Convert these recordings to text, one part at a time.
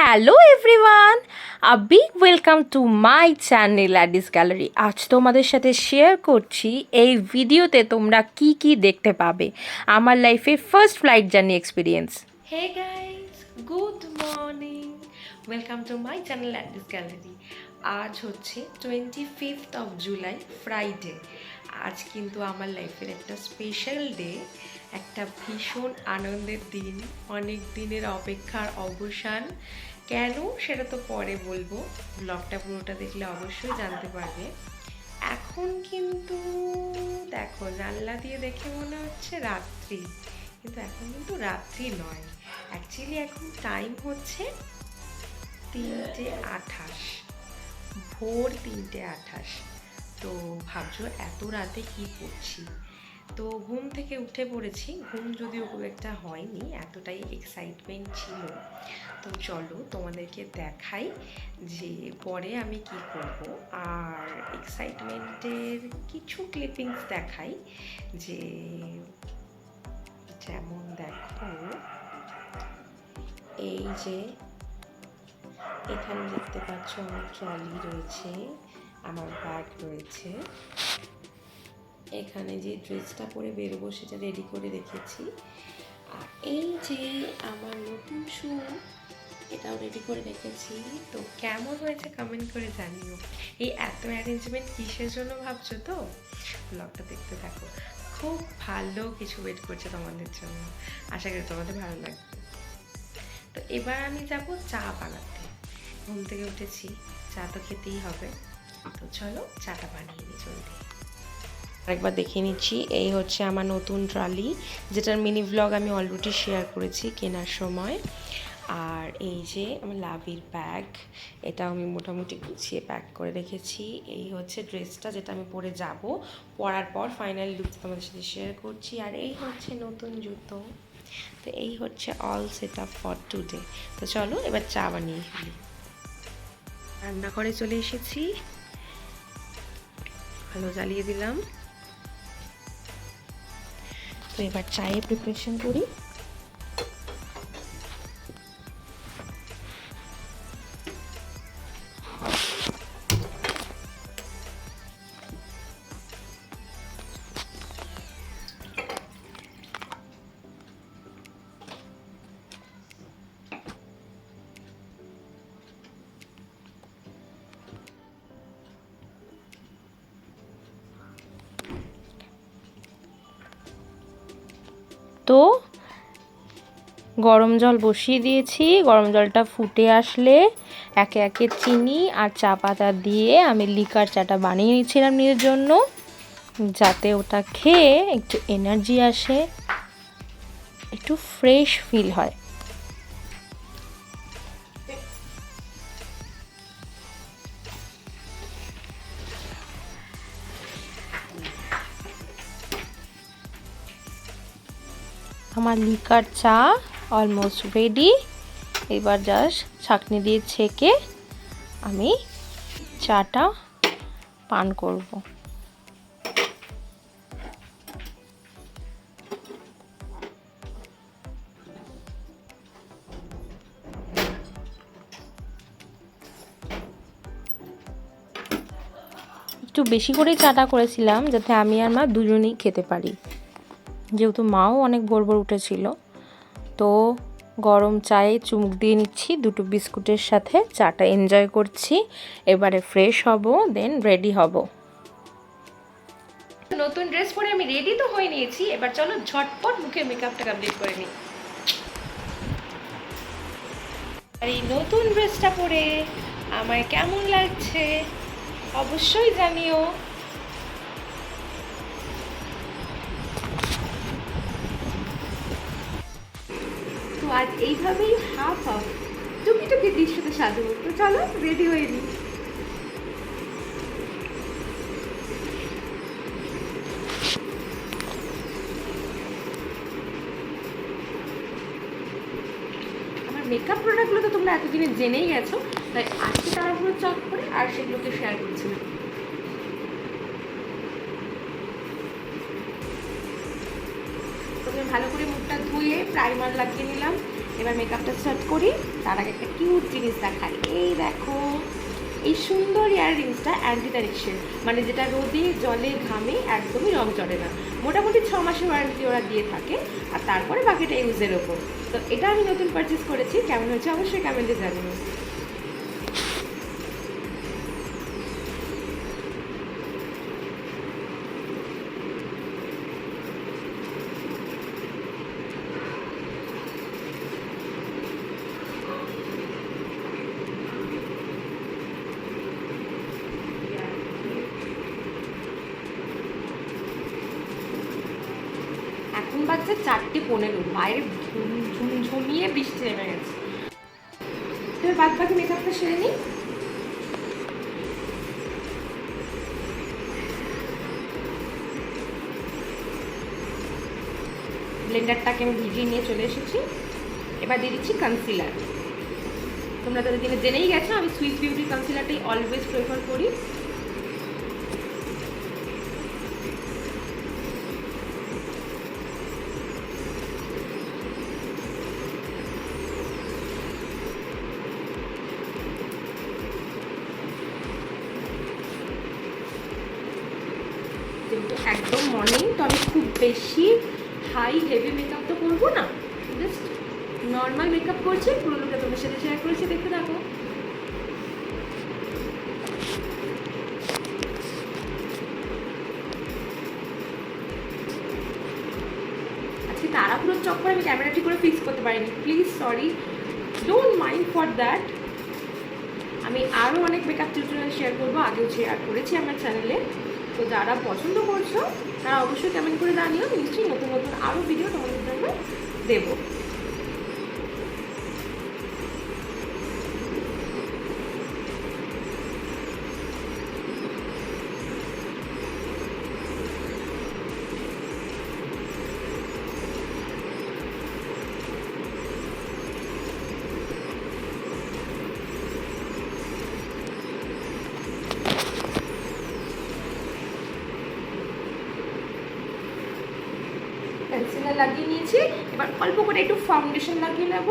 Hello everyone a big welcome to my channel Adi's gallery আজ তোমাদের সাথে share করছি এই ভিডিওতে তোমরা কি কি দেখতে পাবে। আমার লাইফে first flight journey experience hey guys good morning welcome to my channel Adi's gallery আজ হচ্ছে twenty fifth of July Friday আজ কিন্তু আমার লাইফের একটা স্পেশাল ডে একটা ভীষণ আনন্দের দিন, অনেক দিনের অপেক্ষার অবসান। কেন? সেটা তো পরে বলব। ব্লগটা পুরোটা দেখলে অবশ্যই জানতে পারবে। এখন কিন্তু দেখো, জানলা দিয়ে দেখে মনে হচ্ছে রাত্রি। কিন্তু এখন কিন্তু রাত্রি নয়। অ্যাকচুয়ালি এখন টাইম হচ্ছে তিনটে আঠাশ। ভোর তিনটে আঠাশ। তো ভাবছ এত রাতে কি করছি? তো ঘুম থেকে উঠে পড়েছি। ঘুম যদিও খুব একটা হয়নি, এতটাই এক্সাইটমেন্ট ছিল। তো চলো তোমাদেরকে দেখাই যে পরে আমি কি করব। আর এক্সাইটমেন্টের কিছু ক্লিপিংস দেখাই যে যেমন দেখো, এই যে এখানে দেখতে পাচ্ছ আমার ট্রলি রয়েছে, আমার ব্যাগ রয়েছে। এখানে যে ড্রেসটা পরে বেরোবো সেটা রেডি করে রেখেছি। আর এই যে আমার নতুন শু এটাও রেডি করে রেখেছি। তো কেমন হয়েছে কমেন্ট করে জানিও। এই এত অ্যারেঞ্জমেন্ট কিসের জন্য ভাবছ তো? ব্লগটা দেখতে থাকো। খুব ভালো কিছু ওয়েট করছে তোমাদের জন্য। আশা করি তোমাদের ভালো লাগবে। তো এবার আমি যাব চা বানাতে। ঘুম থেকে উঠেছি। চা তো খেতেই হবে। তো চলো, চাটা বানিয়ে নিই, জলদি। আরেকবার দেখে নিচ্ছি। এই হচ্ছে আমার নতুন ট্রলি, যেটার মিনি ব্লগ আমি অলরেডি শেয়ার করেছি কেনার সময়। আর এই যে আমার লাভির ব্যাগ এটা আমি মোটামুটি গুছিয়ে প্যাক করে রেখেছি। এই হচ্ছে ড্রেসটা যেটা আমি পরে যাব। পরার পর ফাইনাল লুক তোমাদের সাথে শেয়ার করছি। আর এই হচ্ছে নতুন জুতো। তো এই হচ্ছে all set up for today তো চলো এবার চা বানিয়ে ফেলি। রান্নাঘরে চলে এসেছি। ভালো জ্বালিয়ে দিলাম। তো এবার চায়ের প্রিপারেশন করি। তো গরম জল বসিয়ে দিয়েছি। গরম জলটা ফুটে আসলে একে একে চিনি আর চা পাতা দিয়ে আমি লিকার চাটা বানিয়ে নিয়েছিলাম নিজের জন্য, যাতে ওটা খেয়ে একটু এনার্জি আসে, একটু ফ্রেশ ফিল হয়। আমার লিকার চা অলমোস্ট রেডি এবার জাস্ট ছাকনি দিয়ে ছেঁকে আমি চাটা পান করব। একটু বেশি করেই চাটা করেছিলাম, যাতে আমি আর মা দুজনেই খেতে পারি। যেহেতু মাও অনেক ভোর ভোর উঠেছিল, তো গরম চায়ে চুমুক দিয়ে নিচ্ছি, দুটো বিস্কুটের সাথে চাটা এনজয় করছি, এবারে ফ্রেশ হব দেন রেডি হব। নতুন ড্রেস পরে আমি রেডি তো হয়ে নিয়েছি, এবার চলো ঝটপট মুখে মেকআপটা কমপ্লিট করে নিই। আর এই নতুন ড্রেসটা পরে আমায় কেমন লাগছে, অবশ্যই জানিও। আজ এইভাবেই হাফ হাফ টুকি টুকি দৃশ্যতে সাজবো তো চলো রেডি হয়ে নি। আমার মেকআপ প্রোডাক্টগুলো তো তোমরা এতদিনে জেনেই গেছো, তাই আজকে তারাগুলো চক করে আর সেগুলোকে শেয়ার করছি না। ধুয়ে প্রাইমার লাগিয়ে নিলাম। এবার মেকআপটা স্টার্ট করি। তার আগে একটা কিউট জিনিস দেখাই। এই দেখো, এই সুন্দর ইয়ার রিংসটা অ্যান্টি ডাইরেকশন মানে যেটা রোদে জলে ঘামে একদমই রং চড়ে না। মোটামুটি ছ মাসের ওয়ারেন্টি ওরা দিয়ে থাকে। আর তারপরে বাকিটা ইউজের ওপর। তো এটা আমি নতুন পারচেস করেছি। কেমন হয়েছে অবশ্যই কমেন্টে জানিও এখন বাজছে চারটে পনেরো, বাইরে ঝুম- ঝুম- ঝুমিয়ে বৃষ্টি নেমে গেছে। তো বাদ বাকি মেকআপটা সেরে নিই? ব্লেন্ডারটাকে আমি ভিজিয়ে নিয়ে চলে এসেছি। এবার দিয়ে দিচ্ছি কনসিলার তোমরা তাদের জেনেই গেছো, আমি সুইস বিউটি কনসিলারটাই অলওয়েজ প্রেফার করি কিন্তু একদম মর্নিং তো আমি খুব বেশি হাই হেভি মেকআপ তো করব না। জাস্ট নর্মাল মেকআপ করছি, পুরো লোকটা তোমার সাথে শেয়ার করেছি, দেখতে থাকো। আজকে তাড়াহুড়োর চক্করে আমি ক্যামেরা ঠিক করে ফিক্স করতে পারিনি। Please sorry don't mind for that আমি আরও অনেক মেকআপ টিউটোরিয়াল শেয়ার করব, আগেও শেয়ার করেছি আমার চ্যানেলে তো যারা পছন্দ করছ, তারা অবশ্যই কমেন্ট করে জানিও। নিশ্চয়ই নতুন নতুন আরও ভিডিও তোমাদের দেবো। লাগিয়ে নিয়েছি। এবার অল্প করে একটু ফাউন্ডেশন লাগিয়ে নেব।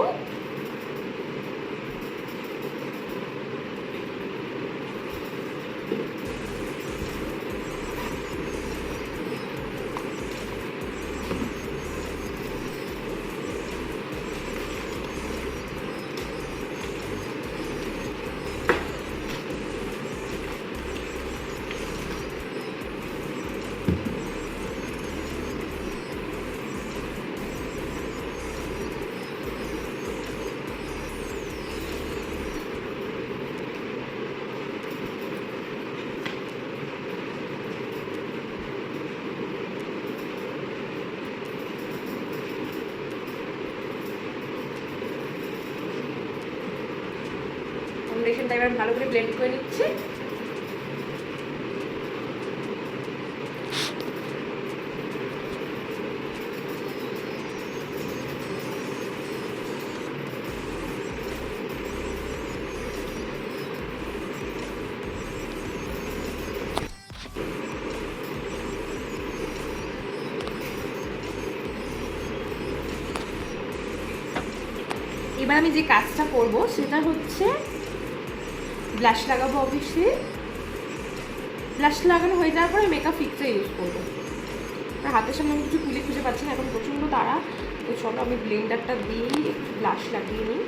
ফাউন্ডেশনটা এবার ভালো করে ব্লেন্ড করে নিচ্ছি। এবার আমি যে কাজটা করব সেটা হচ্ছে ব্লাশ লাগাবো অবশ্যই ব্লাশ লাগানো হয়ে যাওয়ার পরে মেকআপ ফিক্সে ইউজ করব। হাতের সামনে আমি কিছু তুলে খুঁজে পাচ্ছি না, এখন প্রচণ্ড তারা তো চলো আমি ব্লেন্ডারটা দিয়েই একটু ব্লাশ লাগিয়ে নিই।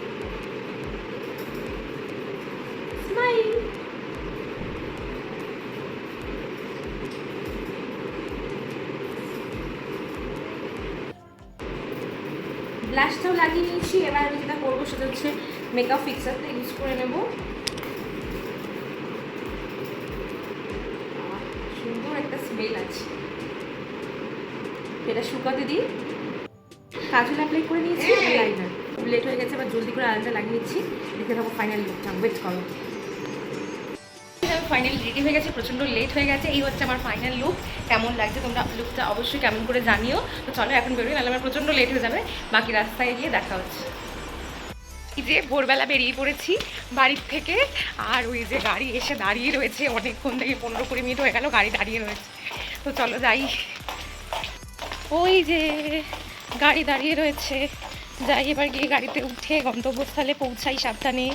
ব্লাশটাও লাগিয়ে নিয়েছি, এবার আমি যেটা করব সেটা হচ্ছে মেকআপ ফিক্সারটা ইউজ করে নেব। একটা আছে। এটা শুকাতে দিই কাজল অ্যাপ্লাই করে নিয়েছি লাইনার লেট হয়ে গেছে এবার জলদি করে আলাদা লাগিয়ে নিচ্ছি। দেখে থাকো ফাইনাল লুকটা ওয়েট করো। ফাইনালি রেডি হয়ে গেছে প্রচণ্ড লেট হয়ে গেছে এই হচ্ছে আমার ফাইনাল লুক কেমন লাগছে তোমরা লুকটা অবশ্যই কেমন করে জানিও। তো চলো এখন বেরোই নাহলে আমার প্রচণ্ড লেট হয়ে যাবে। বাকি রাস্তায় গিয়ে দেখা হচ্ছে। এই যে ভোরবেলা বেরিয়ে পড়েছি বাড়ির থেকে আর ওই যে গাড়ি এসে দাঁড়িয়ে রয়েছে অনেকক্ষণ থেকে পনেরো কুড়ি মিনিট হয়ে গেল গাড়ি দাঁড়িয়ে রয়েছে। তো চলো যাই। ওই যে গাড়ি দাঁড়িয়ে রয়েছে। যাই, এবার গিয়ে গাড়িতে উঠে গন্তব্যস্থলে পৌঁছাই সাবধানে।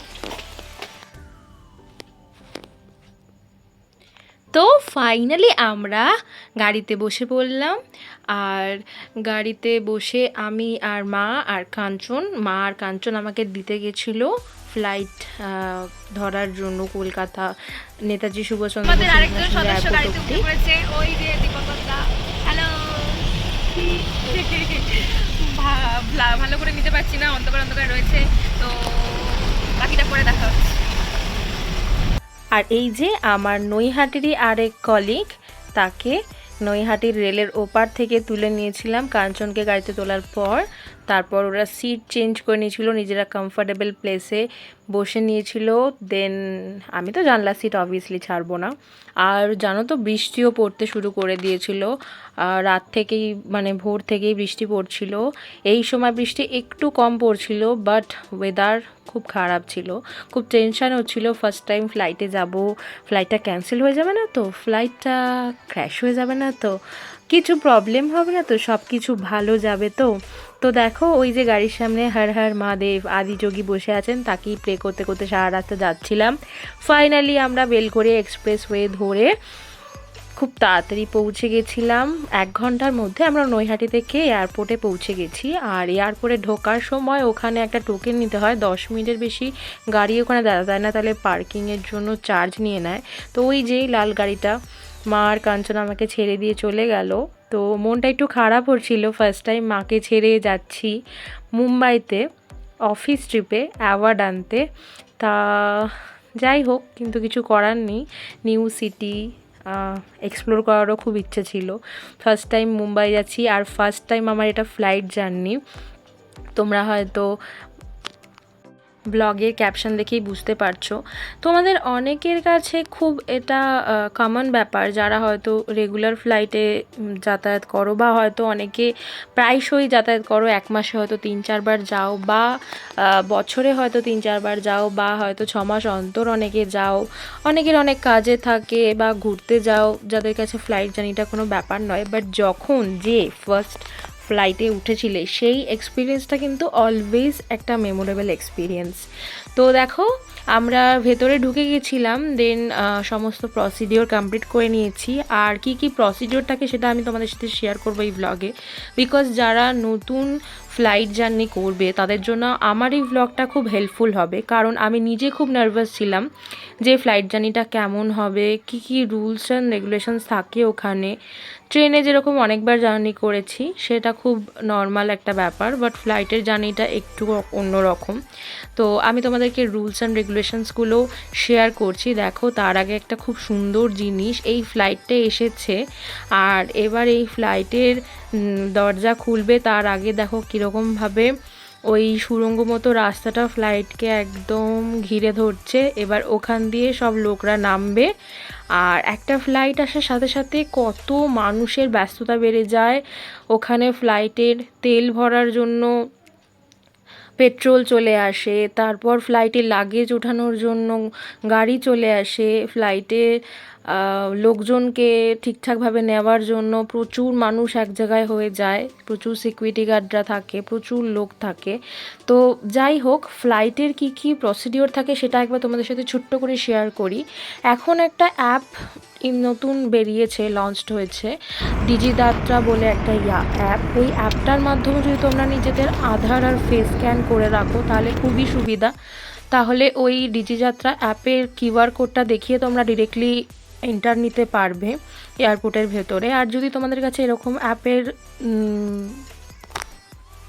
তো ফাইনালি আমরা গাড়িতে বসে পড়লাম। আর গাড়িতে বসে আমি আর মা আর কাঞ্চন, মা আর কাঞ্চন আমাকে দিতে গেছিল। ফ্লাইট ধরার জন্য কলকাতা নেতাজি সুভাষচন্দ্র ভালো করে নিতে পারছি না অন্ধকার অন্ধকার রয়েছে তো বাকিটা পরে দেখা হচ্ছে। আর এই যে আমার নৈহাটিরই আরেক কলিগ তাকে নৈহাটির রেলের ওপার থেকে তুলে নিয়েছিলাম কাঞ্চনকে গাড়িতে তোলার পর। তারপর ওরা সিট চেঞ্জ করে নিয়েছিল, নিজেরা কমফোর্টেবল প্লেসে বসে নিয়েছিল। দেন আমি তো জানলা সিট অবভিয়াসলি ছাড়বো না। আর জানো তো বৃষ্টিও পড়তে শুরু করে দিয়েছিল। রাত থেকেই মানে ভোর থেকেই বৃষ্টি পড়ছিল। এই সময় বৃষ্টি একটু কম পড়ছিল বাট ওয়েদার খুব খারাপ ছিল। খুব টেনশন হচ্ছিল ফার্স্ট টাইম ফ্লাইটে যাব ফ্লাইটটা ক্যান্সেল হয়ে যাবে না তো? ফ্লাইটটা ক্র্যাশ হয়ে যাবে না তো? কিছু প্রবলেম হবে না তো? সব কিছু ভালো যাবে তো? তো দেখো, ওই যে গাড়ির সামনে হর হর মহাদেব আদিযোগী বসে আছেন, তাকেই প্রে করতে করতে সারা রাস্তা যাচ্ছিলাম। ফাইনালি আমরা বেলগড়িয়া এক্সপ্রেস ওয়ে ধরে খুব তাড়াতাড়ি পৌঁছে গেছিলাম। এক ঘণ্টার মধ্যে আমরা নৈহাটি থেকে এয়ারপোর্টে পৌঁছে গেছি। আর এয়ারপোর্টে ঢোকার সময় ওখানে একটা টোকেন নিতে হয়, দশ মিনিটের বেশি গাড়ি ওখানে দাঁড়া যায় না, তাহলে পার্কিংয়ের জন্য চার্জ নিয়ে নেয়। তো ওই যেই লাল গাড়িটা মা আর কাঞ্চন আমাকে ছেড়ে দিয়ে চলে গেল। তো মনটা একটু খারাপ হচ্ছিল। ফার্স্ট টাইম মাকে ছেড়ে যাচ্ছি মুম্বাইতে অফিস ট্রিপে অ্যাওয়ার্ড আনতে। তা যাই হোক, কিন্তু কিছু করার নেই। নিউ সিটি এক্সপ্লোর করারও খুব ইচ্ছে ছিল। ফার্স্ট টাইম মুম্বাই যাচ্ছি। আর ফার্স্ট টাইম আমার এটা ফ্লাইট জার্নি তোমরা হয়তো ব্লগের ক্যাপশন দেখেই বুঝতে পারছ। তোমাদের অনেকের কাছে খুব এটা কমন ব্যাপার, যারা হয়তো রেগুলার ফ্লাইটে যাতায়াত করো বা হয়তো অনেকে প্রায়শই যাতায়াত করো, এক মাসে হয়তো তিন, চারবার যাও বা বছরে হয়তো তিন, চারবার যাও বা হয়তো ছ মাস অন্তর অনেকে যাও। অনেকের অনেক কাজে থাকে বা ঘুরতে যাও, যাদের কাছে ফ্লাইট জার্নিটা কোনো ব্যাপার নয়। বাট যখন যে ফার্স্ট ফ্লাইটে উঠেছিলে সেই এক্সপিরিয়েন্সটা কিন্তু অলওয়েজ একটা মেমোরেবল এক্সপিরিয়েন্স তো দেখো, আমরা ভেতরে ঢুকে গেছিলাম দেন সমস্ত প্রসিডিওর কমপ্লিট করে নিয়েছি। আর কি কি প্রসিডিওর থাকে সেটা আমি তোমাদের সাথে শেয়ার করব এই ব্লগে বিকজ যারা নতুন ফ্লাইট জার্নি করবে, তাদের জন্য আমার এই ব্লগটা খুব হেল্পফুল হবে। কারণ আমি নিজে খুব নার্ভাস ছিলাম যে ফ্লাইট জার্নিটা কেমন হবে, কি কি রুলস অ্যান্ড রেগুলেশনস থাকে ওখানে। ট্রেনে যেরকম অনেকবার জার্নি করেছি, সেটা খুব নর্মাল একটা ব্যাপার বাট ফ্লাইটের জার্নিটা একটু অন্যরকম। তো আমি তোমাদেরকে রুলস অ্যান্ড রেগুলেশনসগুলো শেয়ার করছি। দেখো, তার আগে একটা খুব সুন্দর জিনিস, এই ফ্লাইটটা এসেছে। আর এবার এই ফ্লাইটের দরজা খুলবে তার আগে দেখো কীরকমভাবে ওই সুড়ঙ্গ মতো রাস্তাটা ফ্লাইটকে একদম ঘিরে ধরছে। এবার ওখান দিয়ে সব লোকরা নামবে। আর একটা ফ্লাইট আসার সাথে সাথে কত মানুষের ব্যস্ততা বেড়ে যায়। ওখানে ফ্লাইটের তেল ভরার জন্য পেট্রোল চলে আসে, তারপর ফ্লাইটে লাগেজ ওঠানোর জন্য গাড়ি চলে আসে। ফ্লাইটে লোকজনকে ঠিকঠাকভাবে নেওয়ার জন্য প্রচুর মানুষ এক জায়গায় হয়ে যায়, প্রচুর সিকিউরিটি গার্ডরা থাকে, প্রচুর লোক থাকে। তো যাই হোক ফ্লাইটের কি কি প্রসিডিওর থাকে সেটা একবার তোমাদের সাথে ছোট্ট করে শেয়ার করি। এখন একটা অ্যাপ নতুন বেরিয়েছে লঞ্চড হয়েছে ডিজিদাত্রা বলে একটা অ্যাপ ওই অ্যাপটার মাধ্যমে যদি তোমরা নিজেদের আধার আর ফেস স্ক্যান করে রাখো, তাহলে খুবই সুবিধা। তাহলে ওই ডিজিযাত্রা অ্যাপের কিউআর কোডটা দেখিয়ে তোমরা ডিরেক্টলি এন্টার নিতে পারবে এয়ারপোর্টের ভেতরে। আর যদি তোমাদের কাছে এরকম অ্যাপের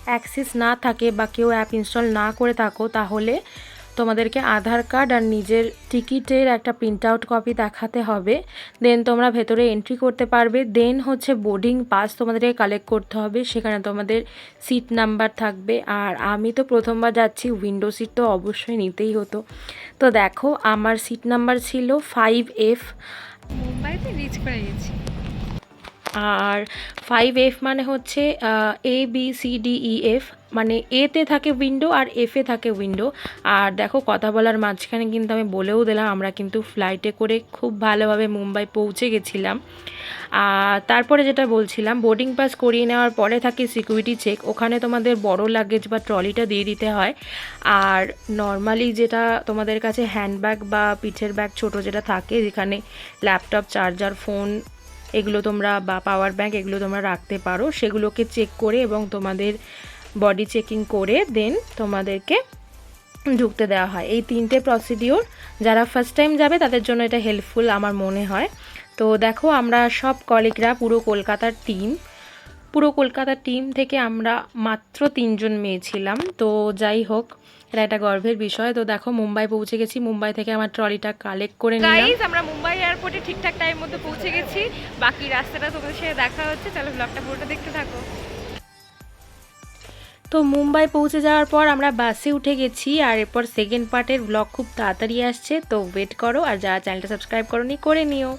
অ্যাক্সেস না থাকে বা কেউ অ্যাপ ইনস্টল না করে থাকো, তাহলে তোমাদেরকে আধার কার্ড আর নিজের টিকিটের একটা প্রিন্ট আউট কপি দেখাতে হবে। দেন তোমরা ভেতরে এন্ট্রি করতে পারবে। দেন হচ্ছে বোর্ডিং পাস তোমাদেরকে কালেক্ট করতে হবে। সেখানে তোমাদের সিট নাম্বার থাকবে। আর আমি তো প্রথমবার যাচ্ছি উইন্ডো সিট তো অবশ্যই নিতেই হতো। তো দেখো, আমার সিট নাম্বার ছিল ফাইভ এফ মুম্বাইতে রিচ করে গেছি আর ফাইভ এফ মানে হচ্ছে A B C D E F মানে এতে থাকে উইন্ডো আর এফে থাকে উইন্ডো আর দেখো, কথা বলার মাঝখানে কিন্তু আমি বলেও দিলাম, আমরা কিন্তু ফ্লাইটে করে খুব ভালোভাবে মুম্বাই পৌঁছে গেছিলাম। আর তারপরে যেটা বলছিলাম বোর্ডিং পাস করিয়ে নেওয়ার পরে থাকে সিকিউরিটি চেক ওখানে তোমাদের বড় লাগেজ বা ট্রলিটা দিয়ে দিতে হয়। আর নর্মালি যেটা তোমাদের কাছে হ্যান্ডব্যাগ বা পিঠের ব্যাগ ছোট যেটা থাকে, যেখানে ল্যাপটপ চার্জার ফোন এগুলো তোমরা বা পাওয়ার ব্যাংক এগুলো তোমরা রাখতে পারো। সেগুলোকে চেক করে এবং তোমাদের বডি চেকিং করে দেন তোমাদেরকে ঢুকতে দেওয়া হয়। এই তিনটে প্রসিডিওর যারা ফার্স্ট টাইম যাবে, তাদের জন্য এটা হেল্পফুল আমার মনে হয়। তো দেখো, আমরা সব কলিগরা পুরো কলকাতার টিম পুরো কলকাতার টিম থেকে আমরা মাত্র তিনজন মেয়ে ছিলাম। তো যাই হোক এটা একটা গর্বের বিষয়। তো দেখো মুম্বাই পৌঁছে গেছি। মুম্বাই থেকে আমার ট্রলিটা কালেক্ট করে নিলাম। আমরা মুম্বাই এয়ারপোর্টে ঠিকঠাক টাইম মধ্যে পৌঁছে গেছি। বাকি রাস্তাটা তোমাদের সাথে দেখা হচ্ছে। চলো ব্লগটা পুরোটা দেখতে থাকো। তো মুম্বাই পৌঁছে যাওয়ার পর আমরা বাসে উঠে গেছি আর এরপর সেকেন্ড পার্টের ব্লগ খুব তাড়াতাড়ি আসছে। তো ওয়েট করো আর যারা চ্যানেলটা সাবস্ক্রাইব করো করে নিও।